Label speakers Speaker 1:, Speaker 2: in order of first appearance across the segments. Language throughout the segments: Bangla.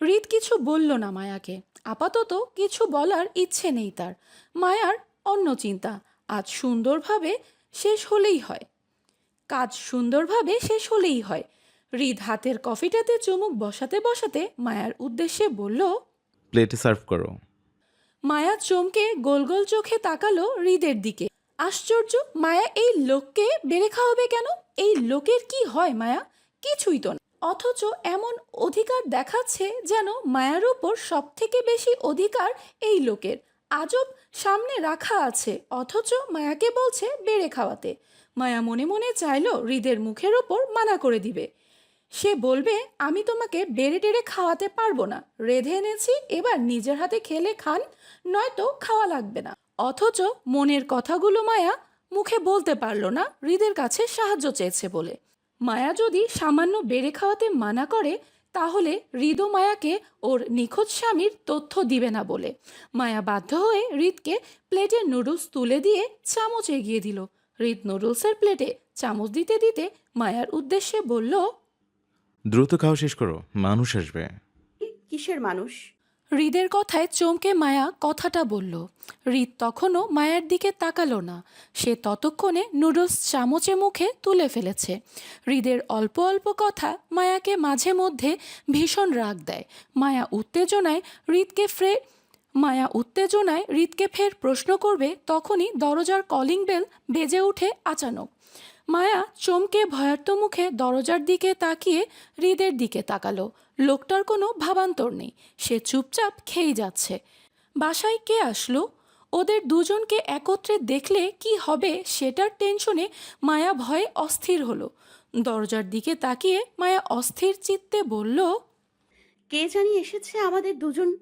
Speaker 1: হৃদ কিছু বলল না মায়াকে। আপাতত কিছু বলার ইচ্ছে নেই তার। মায়ার অন্য চিন্তা। আজ সুন্দরভাবে শেষ হলেই হয়। কাজ সুন্দরভাবে শেষ হলেই হয়। হৃদ হাতের কফিটাতে চুমুক বসাতে বসাতে মায়ার উদ্দেশ্যে বলল
Speaker 2: প্লেটে সার্ভ করো।
Speaker 1: মায়া চমকে গোল গোল চোখে তাকালো হৃদের দিকে। আশ্চর্য মায়া এই লোককে বেড়ে খাওয়াবে কেন? এই লোকের কি হয় মায়া? কিছুই তো না। অথচ এমন অধিকার দেখাচ্ছে যেন মায়ার উপর সব থেকে বেশি অধিকার এই লোকের। আজব সামনে রাখা আছে, অথচ মায়াকে বলছে বেড়ে খাওয়াতে। মায়া মনে মনে চাইলো হৃদের মুখের ওপর মানা করে দিবে। সে বলবে, আমি তোমাকে বেড়ে টেড়ে খাওয়াতে পারব না। রেধে এনেছি, এবার নিজের হাতে খেলে খান, নয়তো খাওয়া লাগবে না। অথচ মনের কথাগুলো মায়া মুখে বলতে পারল না, হৃদের কাছে সাহায্য চেয়েছে বলে। মায়া যদি সামান্য বেড়ে খাওয়াতে মানা করে তাহলে হৃদ মায়াকে ওর নিখোঁজ স্বামীর তথ্য দিবে না বলে। মায়া বাধ্য হয়ে হৃদকে প্লেটে নুডলস তুলে দিয়ে চামচ এগিয়ে দিল। হৃদ নুডলসের প্লেটে চামচ দিতে দিতে মায়ার উদ্দেশ্যে বলল
Speaker 2: দ্রুত খাওয়া শেষ করো মানুষ আসবে।
Speaker 3: কিসের মানুষ?
Speaker 1: হৃদের কথায় চমকে মায়া কথাটা বলল, হৃদ তখনও মায়ের দিকে তাকালো না। সে ততক্ষণে নুডলস চামচে মুখে তুলে ফেলেছে। হৃদের অল্প অল্প কথা মায়াকে মাঝে মধ্যে ভীষণ রাগ দেয়। মায়া উত্তেজনায় হৃদকে ফ্রে মায়া উত্তেজনায় হৃদকে ফের প্রশ্ন করবে, তখনই দরজার কলিং বেল বেজে উঠে আচানক। মায়া চমকে ভয়ার্ত মুখে দরজার দিকে তাকিয়ে হৃদের দিকে তাকালো। লোকটার কোনো ভাবান্তর নেই। সে চুপচাপ খেয়ে যাচ্ছে। বাসায় কে আসলো? ওদের দুজনকে একত্রে দেখলে কি হবে সেটার টেনশনে মায়া ভয়ে অস্থির হলো। দরজার দিকে তাকিয়ে মায়া অস্থির চিত্তে বলল
Speaker 3: কে জানি এসেছে আমাদের দুজন।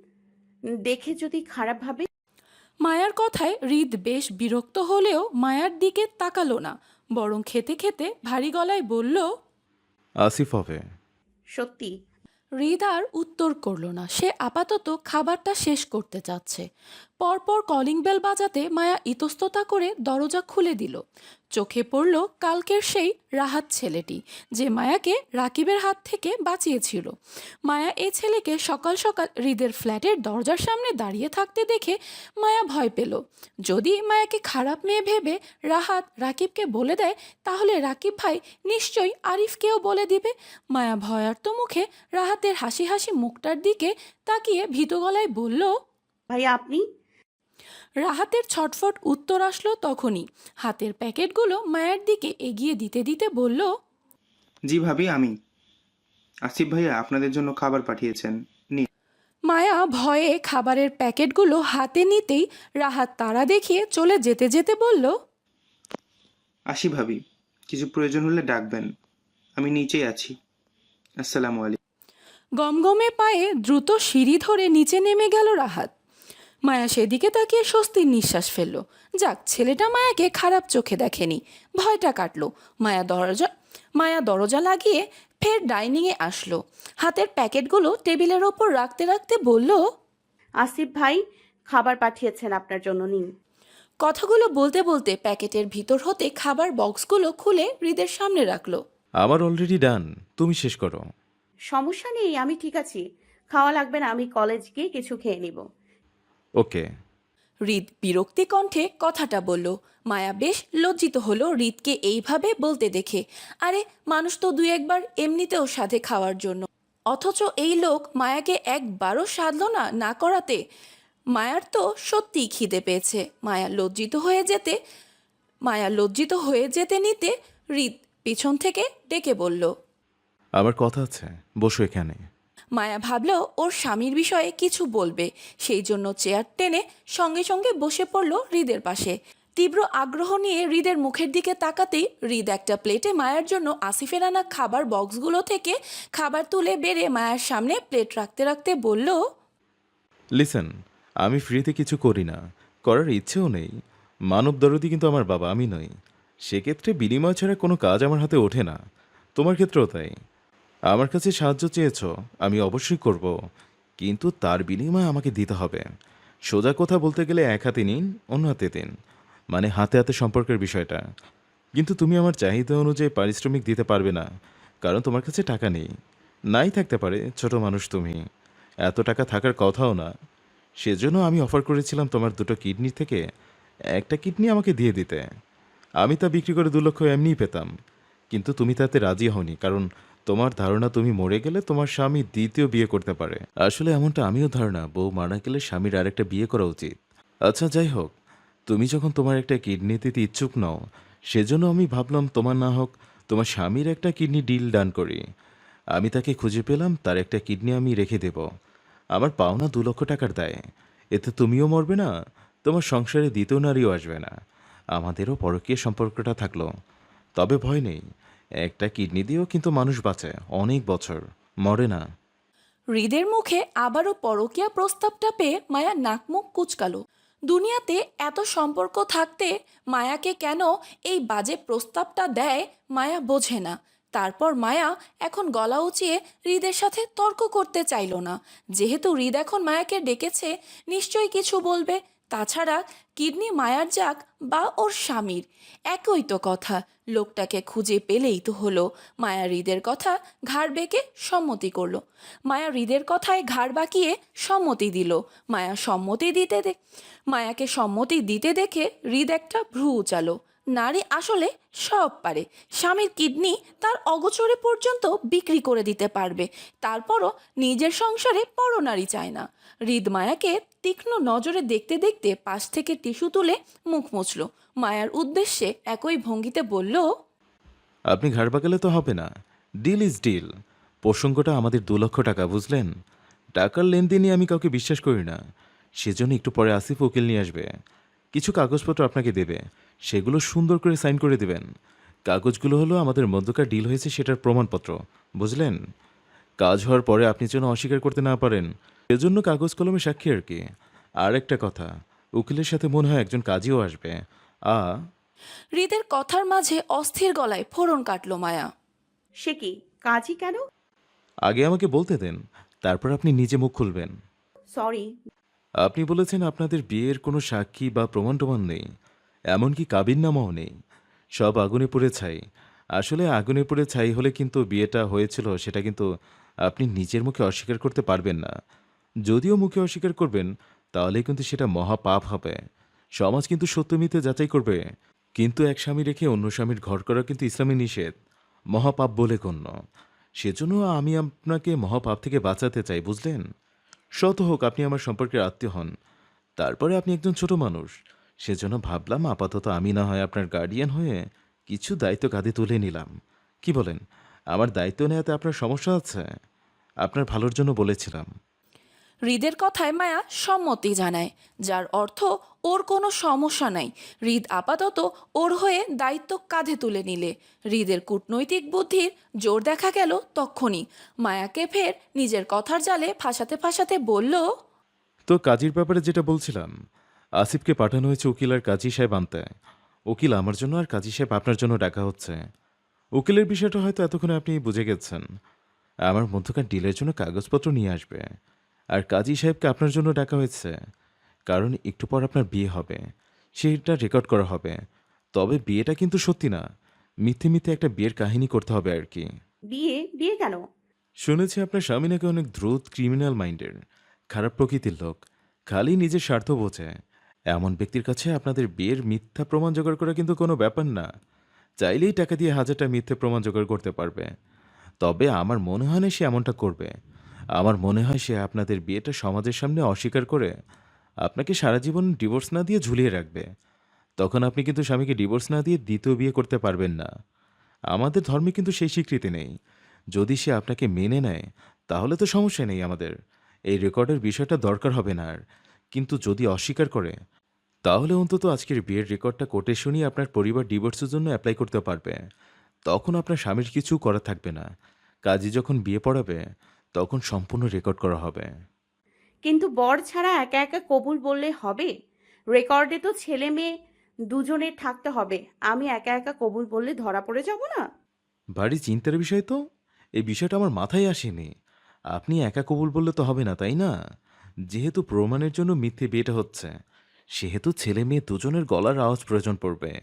Speaker 3: দেখে যদি খারাপ ভাবে।
Speaker 1: মায়ার কথায় হৃদ বেশ বিরক্ত হলেও মায়ার দিকে তাকালো না। বরং খেতে খেতে ভারী গলায় বলল
Speaker 2: আসিফ হবে।
Speaker 3: সত্যি।
Speaker 1: হৃদার উত্তর করল না। সে আপাতত খাবারটা শেষ করতে চাচ্ছে। পরপর কলিং বেল বাজাতে মায়া ইতস্ততা করে দরজা খুলে দিল। চোখে পড়ল কালকের সেই রাহাত ছেলেটি, যে মায়াকে রাকিবের হাত থেকে বাঁচিয়েছিল। মায়া এ ছেলেকে সকাল সকাল হৃদের ফ্ল্যাটের দরজার সামনে দাঁড়িয়ে থাকতে দেখে মায়া ভয় পেল। যদি মায়াকে খারাপ মেয়ে ভেবে রাহাত রাকিবকে বলে দেয়, তাহলে রাকিব ভাই নিশ্চয়ই আরিফকেও বলে দিবে। মায়া ভয়ার্ত মুখে রাহাতের হাসি হাসি মুখটার দিকে তাকিয়ে ভীত গলায় বলল,
Speaker 3: ভাই, আপনি
Speaker 1: রাহাতের ছটফট উত্তর আসলো তখনই। হাতের প্যাকেটগুলো মায়ের দিকে এগিয়ে দিতে দিতে বলল
Speaker 4: জি ভাবি আমি। আসিফ ভাইয়া আপনাদের জন্য খাবার পাঠিয়েছেন। নি
Speaker 1: মায়া ভয়ে খাবারের প্যাকেটগুলো হাতে নিতেই রাহাত তারা দেখিয়ে চলে যেতে যেতে বলল
Speaker 4: আসি ভাবি কিছু প্রয়োজন হলে ডাকবেন। আমি নিচেই আছি। আসসালামু আলাইকুম।
Speaker 1: গমগমে পায়ে দ্রুত সিঁড়ি ধরে নিচে নেমে গেল রাহাত। মায়া সেদিকে তাকিয়ে স্বস্তির নিঃশ্বাস ফেলল। যাক ছেলেটা মায়াকে খারাপ চোখে দেখেনি। ভয়টা কাটলো। মায়া দরজা মায়া দরজা লাগিয়ে ফের ডাইনিংয়ে আসলো। হাতের প্যাকেটগুলো টেবিলের ওপর রাখতে রাখতে বলল
Speaker 3: আসিফ ভাই খাবার পাঠিয়েছেন আপনার জন্য নিন।
Speaker 1: কথাগুলো বলতে বলতে প্যাকেটের ভিতর হতে খাবার বক্সগুলো খুলে হৃদের সামনে রাখল।
Speaker 2: আমার অলরেডি ডান তুমি শেষ করো।
Speaker 3: সমস্যা নেই আমি ঠিক আছি। খাওয়া লাগবে না আমি কলেজ গিয়ে কিছু খেয়ে নিব।
Speaker 2: ওকে।
Speaker 1: হৃদ বিরক্তি কণ্ঠে কথাটা বলল মায়া বেশ লজ্জিত হলো হৃদকে এইভাবে বলতে দেখে। আরে মানুষ তো দুই একবার এমনিতেও সাধে খাওয়ার জন্য। অথচ এই লোক মায়াকে একবারও সাধল না না করাতে। মায়ার তো সত্যিই খিদে পেয়েছে। মায়া লজ্জিত হয়ে যেতে মায়া লজ্জিত হয়ে যেতে নিতে হৃদ পিছন থেকে ডেকে বলল
Speaker 2: আমার কথা আছে বসো এখানে।
Speaker 1: মায়া ভাবল ওর স্বামীর বিষয়ে কিছু বলবে। সেই জন্য চেয়ার টেনে সঙ্গে সঙ্গে বসে পড়ল হৃদের পাশে। তীব্র আগ্রহ নিয়ে হৃদের মুখের দিকে তাকাতেই হৃদ একটা প্লেটে মায়ের জন্য আসিফের আনা খাবার বক্সগুলো থেকে খাবার তুলে বেড়ে মায়ের সামনে প্লেট রাখতে রাখতে বলল,
Speaker 2: লিসেন, আমি ফ্রিতে কিছু করি না। করার ইচ্ছেও নেই। মানব দরদি কিন্তু আমার বাবা, আমি নই। সেক্ষেত্রে বিনিময় ছাড়া কোনো কাজ আমার হাতে ওঠে না। তোমার ক্ষেত্রেও তাই। আমার কাছে সাহায্য চেয়েছ, আমি অবশ্যই করব। কিন্তু তার বিনিময়ে আমাকে দিতে হবে। সোজা কথা বলতে গেলে এক হাতে নিন, অন্য হাতে দিন। মানে হাতে হাতে সম্পর্কের বিষয়টা। কিন্তু তুমি আমার চাহিদা অনুযায়ী পারিশ্রমিক দিতে পারবে না, কারণ তোমার কাছে টাকা নেই। নাই থাকতে পারে, ছোট মানুষ তুমি। এত টাকা থাকার কথাও না। সেজন্য আমি অফার করেছিলাম তোমার দুটো কিডনি থেকে। একটা কিডনি আমাকে দিয়ে দিতে। আমি তা বিক্রি করে দু লক্ষ এমনিই পেতাম। কিন্তু তুমি তাতে রাজি হওনি, কারণ তোমার ধারণা তুমি মরে গেলে তোমার স্বামী দ্বিতীয় বিয়ে করতে পারে। আসলে এমনটা আমিও ধারণা, বউ মারা গেলে স্বামীর আরেকটা বিয়ে করা উচিত। আচ্ছা যাই হোক, তুমি যখন তোমার একটা কিডনি দিতে ইচ্ছুক নও, সেজন্য আমি ভাবলাম তোমার না হোক, তোমার স্বামীর একটা কিডনি ডিল ডান করি। আমি তাকে খুঁজে পেলাম, তার একটা কিডনি আমি রেখে দেব। আমার পাওনা দু লক্ষ টাকার দেয়। এতে তুমিও মরবে না, তোমার সংসারে দ্বিতীয় নারীও আসবে না। আমাদেরও পরকীয় সম্পর্কটা থাকল। তবে ভয় নেই। একটা কিডনি দিয়েও কিন্তু মানুষ বাঁচে, অনেক বছর। মরে না।
Speaker 1: হৃদের মুখে আবারও পরকীয়া প্রস্তাবটা পেয়ে মায়া নাকমুখ কুচকালো। দুনিয়াতে এত সম্পর্ক থাকতে মায়াকে কেন এই বাজে প্রস্তাবটা দেয় মায়া বোঝে না। তারপর মায়া এখন গলা উঁচিয়ে হৃদের সাথে তর্ক করতে চাইল না। যেহেতু হৃদ এখন মায়াকে ডেকেছে, নিশ্চয়ই কিছু বলবে তাছাড়া কিডনি মায়ার যাক বা ওর স্বামীর, একই তো কথা। লোকটাকে খুঁজে পেলেই তো হলো। মায়া হৃদের কথা ঘাড় বেঁকে সম্মতি করল। মায়া হৃদের কথায় ঘাড় বাঁকিয়ে সম্মতি দিল। মায়া সম্মতি দিতে দে মায়াকে সম্মতি দিতে দেখে হৃদ একটা ভ্রু উচালো। নারী আসলে সব পারে। স্বামীর কিডনি তার অগোচরে পর্যন্ত বিক্রি করে দিতে পারবে। তারপরও নিজের সংসারে পরনারী চায় না। হৃদ মায়াকে তীক্ষ্ণ নজরে দেখতে দেখতে পাশ থেকে টিস্যু তুলে মুখ মুছল। মায়ার উদ্দেশ্যে একই ভঙ্গিতে বলল,
Speaker 2: আপনি ঘাড় বাগালে তো হবে না। Deal is deal. প্রসঙ্গটা আমাদের দু লক্ষ টাকা, বুঝলেন? টাকার লেনদেনই আমি কাউকে বিশ্বাস করি না। সেজন্য একটু পরে আসিফ উকিল নিয়ে আসবে। কিছু কাগজপত্র আপনাকে দেবে। সেগুলো সুন্দর করে সাইন করে দেবেন। কাগজগুলো হলো আমাদের মধ্যকার ডিল হয়েছে সেটার প্রমাণপত্র, বুঝলেন? কাজ হওয়ার পরে আপনি যেন অস্বীকার করতে না পারেন। এজন্য কাগজ কলমে সাক্ষী আর কি। আর একটা কথা উকিলের সাথে মনে হয় একজন কাজীও আসবে। আ?
Speaker 1: হৃদের কথার মাঝে অস্থির গলায় ফোড়ন কাটলো মায়া।
Speaker 3: সে কি কাজই কেন?
Speaker 2: আগে আমাকে বলতে দেন তারপর আপনি নিজে মুখ খুলবেন।
Speaker 3: সরি।
Speaker 2: আপনি বলেছেন আপনাদের বিয়ের কোনো সাক্ষী বা প্রমাণ টমাণ নেই এমনকি কাবিননামাও নেই। সব আগুনে পুড়ে ছাই। আসলে আগুনে পুড়ে ছাই হলে কিন্তু বিয়েটা হয়েছিল সেটা কিন্তু আপনি নিজের মুখে অস্বীকার করতে পারবেন না। যদিও মুখে অস্বীকার করবেন তাহলে কিন্তু সেটা মহাপাপ হবে। সমাজ কিন্তু সত্য মিথ্যে যাচাই করবে। কিন্তু এক স্বামী রেখে অন্য স্বামীর ঘর করা কিন্তু ইসলামী নিষেধ। মহাপাপ বলে গণ্য। সেজন্য আমি আপনাকে মহাপাপ থেকে বাঁচাতে চাই, বুঝলেন? শত হোক, আপনি আমার সম্পর্কের আত্মীয় হন। তারপরে আপনি একজন ছোট মানুষ। সেজন্য ভাবলাম আপাতত আমি না হয় আপনার গার্ডিয়ান হয়ে কিছু দায়িত্ব কাঁধে তুলে নিলাম। কি বলেন? আমার দায়িত্ব নেওয়াতে আপনার সমস্যা আছে? আপনার ভালোর জন্য বলেছিলাম।
Speaker 1: হৃদের কথায় মায়া সম্মতি জানায়, যার অর্থ ওর কোনো সমস্যা নাই। হৃদ আপাতত ওর হয়ে দায়িত্ব কাঁধে তুলে নিলে। হৃদের কূটনৈতিক বুদ্ধির জোর দেখা গেল তক্ষণই মায়াকে ফের নিজের কথার জালে ফাঁসাতে ফাঁসাতে বলল,
Speaker 2: তো কাজীর ব্যাপারে যেটা বলছিলাম, আসিফকে পাঠানো হয়েছে উকিল আর কাজী সাহেব আনতে। উকিল আমার জন্য আর কাজী সাহেব আপনার জন্য ডাকা হচ্ছে। উকিলের বিষয়টা হয়তো এতক্ষণে আপনি বুঝে গেছেন। আমার মধ্যকার ডিলের জন্য কাগজপত্র নিয়ে আসবে। আর কাজী সাহেবকে আপনার জন্য ডাকা হয়েছে। কারণ একটু পর আপনার বিয়ে হবে। সেটা রেকর্ড করা হবে। তবে বিয়েটা কিন্তু সত্যি না। মিথ্যে মিথ্যে একটা বিয়ের কাহিনী করতে হবে আর কি।
Speaker 3: বিয়ে? বিয়ে কেন?
Speaker 2: শুনেছি আপনার স্বামী নাকি অনেক দ্রুত ক্রিমিনাল মাইন্ডের খারাপ প্রকৃতির লোক। খালি নিজের স্বার্থ বোঝে। এমন ব্যক্তির কাছে আপনাদের বিয়ের মিথ্যা প্রমাণ জোগাড় করা কিন্তু কোনো ব্যাপার না। চাইলেই টাকা দিয়ে হাজারটা মিথ্যে প্রমাণ জোগাড় করতে পারবে। তবে আমার মনে হয় না সে এমনটা করবে। আমার মনে হয় সে আপনাদের বিয়েটা সমাজের সামনে অস্বীকার করে আপনাকে সারা জীবন ডিভোর্স না দিয়ে ঝুলিয়ে রাখবে। তখন আপনি কিন্তু স্বামীকে ডিভোর্স না দিয়ে দ্বিতীয় বিয়ে করতে পারবেন না। আমাদের ধর্মে কিন্তু সেই স্বীকৃতি নেই। যদি সে আপনাকে মেনে নেয়, তাহলে তো সমস্যা নেই আমাদের। এই রেকর্ডের বিষয়টা দরকার হবে না আর। কিন্তু যদি অস্বীকার করে, তাহলে অন্তত আজকের বিয়ের রেকর্ডটা কোর্টে শুনিয়ে আপনার পরিবার ডিভোর্সের জন্য অ্যাপ্লাই করতে পারবে। তখন আপনার স্বামীর কিছু করা থাকবে না। কাজী যখন বিয়ে পড়াবে তখন সম্পূর্ণ রেকর্ড করা হবে।
Speaker 3: কিন্তু বর ছাড়া একা একা কবুল বললে হবে? রেকর্ডে তো ছেলে মেয়ে দুজনের থাকতে হবে। আমি একা একা কবুল বললে ধরা পড়ে যাব না?
Speaker 2: ভারী চিন্তার বিষয় তো? এই বিষয়টা আমার মাথায় আসেনি। আপনি একা কবুল বললে তো হবে না তাই না? যেহেতু প্রমাণের জন্য মিথ্যে বিয়েটা হচ্ছে সেহেতু ছেলে মেয়ে দুজনের গলার আওয়াজ প্রয়োজন পড়বে।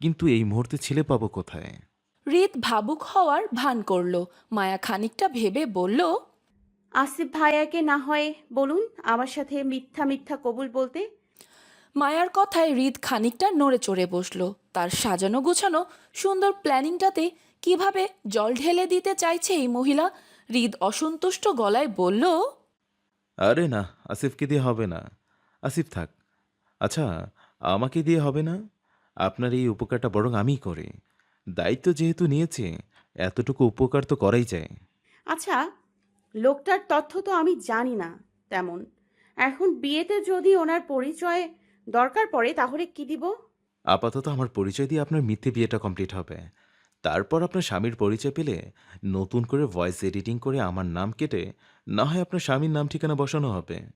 Speaker 2: কিন্তু এই মুহূর্তে ছেলে পাবো কোথায়?
Speaker 1: হৃদ ভাবুক হওয়ার ভান করল। মায়া খানিকটা ভেবে বলল
Speaker 3: আসিফ ভাইয়াকে না হয় বলুন আমার সাথে মিথ্যা মিথ্যা কবুল বলতে।
Speaker 1: মায়ার কথায় হৃদ খানিকটা নড়ে চড়ে বসল। তার সাজানো গোছানো সুন্দর প্ল্যানিংটাতে কীভাবে জল ঢেলে দিতে চাইছে এই মহিলা হৃদ অসন্তুষ্ট গলায় বলল
Speaker 2: আরে না আসিফকে দিয়ে হবে না। আসিফ থাক। আচ্ছা আমাকে দিয়ে হবে না? আপনার এই উপকারটা বরং আমিই করি। দায়িত্ব যেহেতু নিয়েছি এতটুকু উপকার তো করাই যায়।
Speaker 3: আচ্ছা লোকটার তথ্য তো আমি জানি না তেমন। এখন বিয়েতে যদি ওনার পরিচয় দরকার পড়ে তাহলে কি দিব?
Speaker 2: আপাতত আমার পরিচয় দিয়ে আপনার মিথ্যে বিয়েটা কমপ্লিট হবে। তারপর আপনার স্বামীর পরিচয় পেলে নতুন করে ভয়েস এডিটিং করে আমার নাম কেটে না হয় আপনার স্বামীর নাম ঠিকানা বসানো হবে।